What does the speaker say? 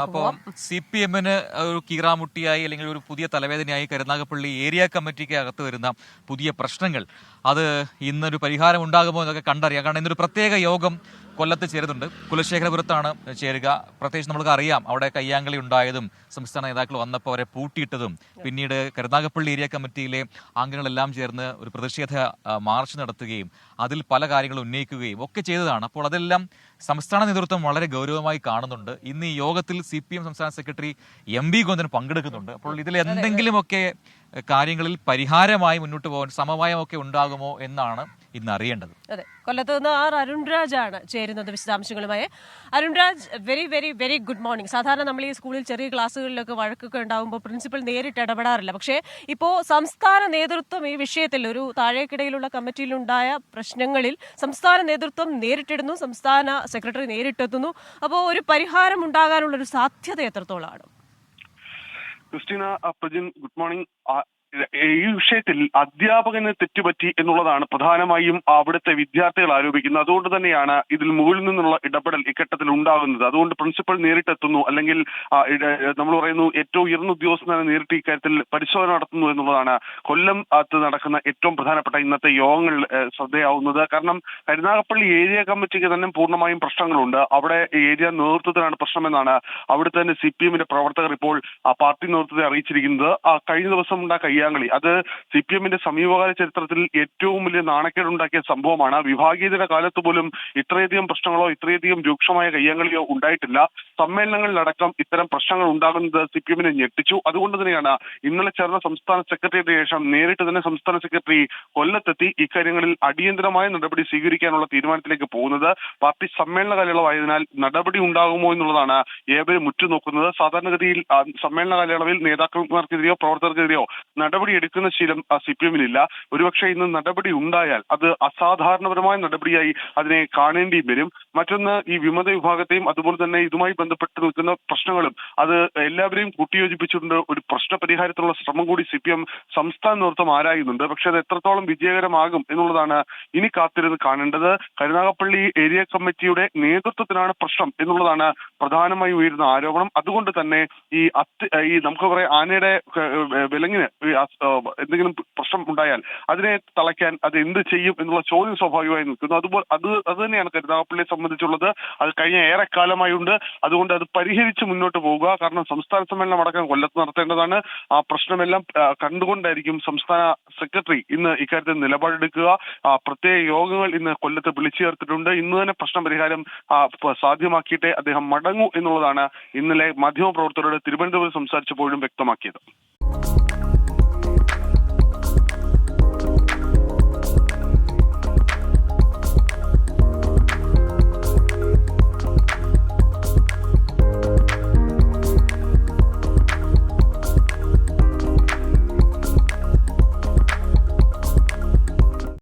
അപ്പോൾ C P എമ്മിന് ഒരു കീറാമുട്ടിയായി അല്ലെങ്കിൽ ഒരു പുതിയ തലവേദനയായി കരുനാഗപ്പള്ളി ഏരിയ കമ്മിറ്റിക്ക് അകത്ത് വരുന്ന പുതിയ പ്രശ്നങ്ങൾ. അത് ഇന്നൊരു പരിഹാരം ഉണ്ടാകുമോ എന്നൊക്കെ കണ്ടറിയാം. കാരണം ഇന്നൊരു പ്രത്യേക യോഗം കൊല്ലത്ത് ചേരുന്നുണ്ട്. കുലശേഖരപുരത്താണ് ചേരുക. പ്രത്യേകിച്ച് നമ്മൾക്ക് അറിയാം അവിടെ കയ്യാങ്കളി ഉണ്ടായതും സംസ്ഥാന നേതാക്കൾ വന്നപ്പോൾ അവരെ പൂട്ടിയിട്ടതും. പിന്നീട് കരുനാഗപ്പള്ളി ഏരിയ കമ്മിറ്റിയിലെ അംഗങ്ങളെല്ലാം ചേർന്ന് ഒരു പ്രതിഷേധ മാർച്ച് നടത്തുകയും അതിൽ പല കാര്യങ്ങളും ഉന്നയിക്കുകയും ഒക്കെ ചെയ്തതാണ്. അപ്പോൾ അതെല്ലാം സംസ്ഥാന നേതൃത്വം വളരെ ഗൗരവമായി കാണുന്നുണ്ട്. ഇന്ന് ഈ യോഗത്തിൽ സി പി എം സംസ്ഥാന സെക്രട്ടറി എം വി ഗോന്ദൻ പങ്കെടുക്കുന്നുണ്ട്. അപ്പോൾ ഇതിൽ എന്തെങ്കിലുമൊക്കെ കാര്യങ്ങളിൽ പരിഹാരമായി മുന്നോട്ട് പോകാൻ സമവായമൊക്കെ ഉണ്ടാകുമോ എന്നാണ് ഇന്ന് അറിയേണ്ടത് അതെ കൊല്ലത്ത് നിന്ന് ആർ അരുൺരാജ് ആണ് ചേരുന്നത് വിശദാംശങ്ങളുമായി. Arunraj very very very good morning സാധാരണ നമ്മൾ ഈ സ്കൂളിൽ ചെറിയ ക്ലാസ്സുകളിലൊക്കെ വഴക്കൊക്കെ ഉണ്ടാകുമ്പോൾ പ്രിൻസിപ്പൽ നേരിട്ട് ഇടപെടാറില്ല. പക്ഷേ ഇപ്പോൾ സംസ്ഥാന നേതൃത്വം ഈ വിഷയത്തിൽ ഒരു താഴേക്കിടയിലുള്ള കമ്മിറ്റിയിലുണ്ടായ പ്രശ്നങ്ങളിൽ സംസ്ഥാന നേതൃത്വം നേരിട്ടിടുന്നു സംസ്ഥാന സെക്രട്ടറി നേരിട്ടെത്തുന്നു. അപ്പോൾ ഒരു പരിഹാരം ഉണ്ടാകാനുള്ള ഒരു സാധ്യത എത്രത്തോളമാണ്? ക്രിസ്റ്റീന ആ, പ്രജിൻ ഗുഡ് മോർണിംഗ് ആ, ഈ വിഷയത്തിൽ അധ്യാപകന് തെറ്റുപറ്റി എന്നുള്ളതാണ് പ്രധാനമായും അവിടുത്തെ വിദ്യാർത്ഥികൾ ആരോപിക്കുന്നത്. അതുകൊണ്ട് തന്നെയാണ് ഇതിൽ മുകളിൽ നിന്നുള്ള ഇടപെടൽ ഇഘട്ടത്തിൽ ഉണ്ടാകുന്നത്. അതുകൊണ്ട് പ്രിൻസിപ്പൽ നേരിട്ടെത്തുന്നു അല്ലെങ്കിൽ നമ്മൾ പറയുന്നു ഏറ്റവും ഉയർന്ന ഉദ്യോഗസ്ഥനെ നേരിട്ട് ഇക്കാര്യത്തിൽ പരിശോധന നടത്തുന്നു എന്നുള്ളതാണ് കൊല്ലം അത് നടക്കുന്ന ഏറ്റവും പ്രധാനപ്പെട്ട ഇന്നത്തെ യോഗങ്ങൾ ശ്രദ്ധയാവുന്നത്. കാരണം കരുനാഗപ്പള്ളി ഏരിയ കമ്മിറ്റിക്ക് തന്നെ പൂർണമായും പ്രശ്നങ്ങളുണ്ട്. അവിടെ ഏരിയ നേതൃത്വത്തിനാണ് പ്രശ്നമെന്നാണ് അവിടുത്തെ തന്നെ സി പി എമ്മിന്റെ പ്രവർത്തകർ ഇപ്പോൾ പാർട്ടി നേതൃത്വത്തെ അറിയിച്ചിരിക്കുന്നത്. കഴിഞ്ഞ ദിവസം ഉണ്ടായ കയ്യാങ്കളി അത് സി പി എമ്മിന്റെ സമീപകാല ചരിത്രത്തിൽ ഏറ്റവും വലിയ നാണക്കേടുണ്ടാക്കിയ സംഭവമാണ്. വിഭാഗീയതയുടെ കാലത്ത് പോലും ഇത്രയധികം പ്രശ്നങ്ങളോ ഇത്രയധികം രൂക്ഷമായ കയ്യാങ്കളിയോ ഉണ്ടായിട്ടില്ല. സമ്മേളനങ്ങളിലടക്കം ഇത്തരം പ്രശ്നങ്ങൾ ഉണ്ടാകുന്നത് സി പി എമ്മിനെ ഞെട്ടിച്ചു. അതുകൊണ്ട് തന്നെയാണ് ഇന്നലെ ചേർന്ന സംസ്ഥാന സെക്രട്ടറിയുടെ ശേഷം നേരിട്ട് തന്നെ സംസ്ഥാന സെക്രട്ടറി കൊല്ലത്തെത്തി ഇക്കാര്യങ്ങളിൽ അടിയന്തരമായ നടപടി സ്വീകരിക്കാനുള്ള തീരുമാനത്തിലേക്ക് പോകുന്നത്. പാർട്ടി സമ്മേളന കാലയളവായതിനാൽ നടപടി ഉണ്ടാകുമോ എന്നുള്ളതാണ് ഏവരും ഉറ്റുനോക്കുന്നത്. സാധാരണഗതിയിൽ സമ്മേളന കാലയളവിൽ നേതാക്കന്മാർക്കെതിരെയോ പ്രവർത്തകർക്കെതിരെയോ എടുക്കുന്ന ശീലം സി പി എമ്മിനില്ല ഒരുപക്ഷെ ഇന്ന് നടപടി ഉണ്ടായാൽ അത് അസാധാരണപരമായ നടപടിയായി അതിനെ കാണേണ്ടി വരും. മറ്റൊന്ന് ഈ വിമത വിഭാഗത്തെയും അതുപോലെ തന്നെ ഇതുമായി ബന്ധപ്പെട്ട് നിൽക്കുന്ന പ്രശ്നങ്ങളും അത് എല്ലാവരെയും കൂട്ടിയോജിപ്പിച്ചുകൊണ്ട് ഒരു പ്രശ്ന പരിഹാരത്തിനുള്ള ശ്രമം കൂടി സി പി എം സംസ്ഥാന നേതൃത്വം ആരായുന്നുണ്ട്? പക്ഷെ അത് എത്രത്തോളം വിജയകരമാകും എന്നുള്ളതാണ് ഇനി കാത്തിരുന്ന് കാണേണ്ടത്. കരുനാഗപ്പള്ളി ഏരിയ കമ്മിറ്റിയുടെ നേതൃത്വത്തിനാണ് പ്രശ്നം എന്നുള്ളതാണ് പ്രധാനമായി ഉയരുന്ന ആരോപണം. അതുകൊണ്ട് തന്നെ ഈ അത്തി ഈ നമുക്ക് പറയാം ആനയുടെ വിലങ്ങിന് എന്തെങ്കിലും പ്രശ്നം ഉണ്ടായാൽ അതിനെ തളയ്ക്കാൻ അത് എന്ത് ചെയ്യും എന്നുള്ള ചോദ്യം സ്വാഭാവികമായി നിൽക്കുന്നു. അതുപോലെ അത് അത് തന്നെയാണ് കരുനാഗപ്പള്ളിയെ സംബന്ധിച്ചുള്ളത്. അത് കഴിഞ്ഞ ഏറെക്കാലമായി ഉണ്ട് അതുകൊണ്ട് അത് പരിഹരിച്ച് മുന്നോട്ട് പോവുക. കാരണം സംസ്ഥാന സമ്മേളനം അടക്കം കൊല്ലത്ത് നടത്തേണ്ടതാണ്. ആ പ്രശ്നമെല്ലാം കണ്ടുകൊണ്ടായിരിക്കും സംസ്ഥാന സെക്രട്ടറി ഇന്ന് ഇക്കാര്യത്തിൽ നിലപാടെടുക്കുക. പ്രത്യേക യോഗങ്ങൾ ഇന്ന് കൊല്ലത്ത് വിളിച്ചു ചേർത്തിട്ടുണ്ട് ഇന്ന് തന്നെ പ്രശ്ന പരിഹാരം ആ, സാധ്യമാക്കിയിട്ടേ അദ്ദേഹം മടങ്ങൂ എന്നുള്ളതാണ് ഇന്നലെ മാധ്യമപ്രവർത്തകരോട് തിരുവനന്തപുരം സംസാരിച്ചപ്പോഴും വ്യക്തമാക്കിയത്.